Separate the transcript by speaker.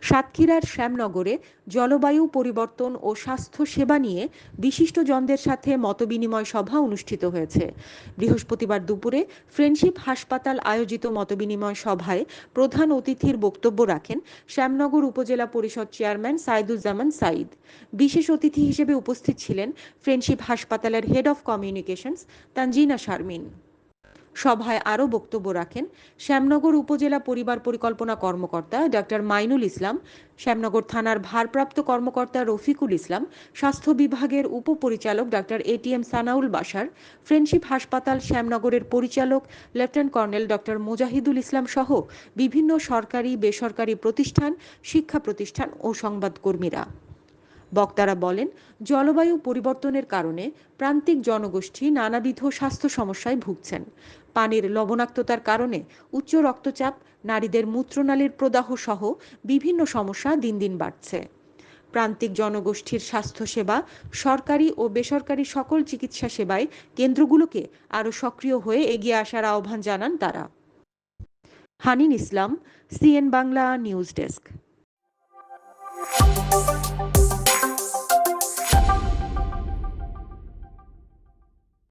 Speaker 1: সাতক্ষীরার শ্যামনগরে জলবায়ু পরিবর্তন ও স্বাস্থ্য সেবা নিয়ে বিশিষ্টজনদের সাথে মতবিনিময় সভা অনুষ্ঠিত হয়েছে। বৃহস্পতিবার দুপুরে ফ্রেন্ডশিপ হাসপাতাল আয়োজিত মতবিনিময় সভায় প্রধান অতিথির বক্তব্য রাখেন শ্যামনগর উপজেলা পরিষদ চেয়ারম্যান সাইদুজ্জামান সাইদ। বিশেষ অতিথি হিসেবে উপস্থিত ছিলেন ফ্রেন্ডশিপ হাসপাতালের head of communications Tanzina Sharmin. সভায় আরও বক্তব্য রাখেন শ্যামনগর উপজেলা পরিবার পরিকল্পনা কর্মকর্তা ডক্টর মাইনুল ইসলাম, শ্যামনগর থানার ভারপ্রাপ্ত কর্মকর্তা রফিকুল ইসলাম, স্বাস্থ্য বিভাগের উপপরিচালক ডক্টর এটিএম সানাউল বাসার ফ্রেন্ডশিপ হাসপাতাল শ্যামনগরের পরিচালক lieutenant colonel doctor Mojahidul Islam সহ বিভিন্ন সরকারি, বেসরকারি প্রতিষ্ঠান, শিক্ষা প্রতিষ্ঠান ও সংবাদকর্মীরা। বক্তারা বলেন, জলবায়ু পরিবর্তনের কারণে প্রান্তিক জনগোষ্ঠী নানাবিধ স্বাস্থ্য সমস্যায় ভুগছেন। পানির লবণাক্ততার কারণে উচ্চ রক্তচাপ, নারীদের মূত্রনালীর প্রদাহ সহ বিভিন্ন সমস্যা দিন দিন বাড়ছে। প্রান্তিক জনগোষ্ঠীর স্বাস্থ্যসেবা, সরকারি ও বেসরকারি সকল চিকিৎসা সেবায় কেন্দ্রগুলোকে আরও সক্রিয় হয়ে এগিয়ে আসার আহ্বান জানান তারা। Hanin Islam, CN Bangla news desk.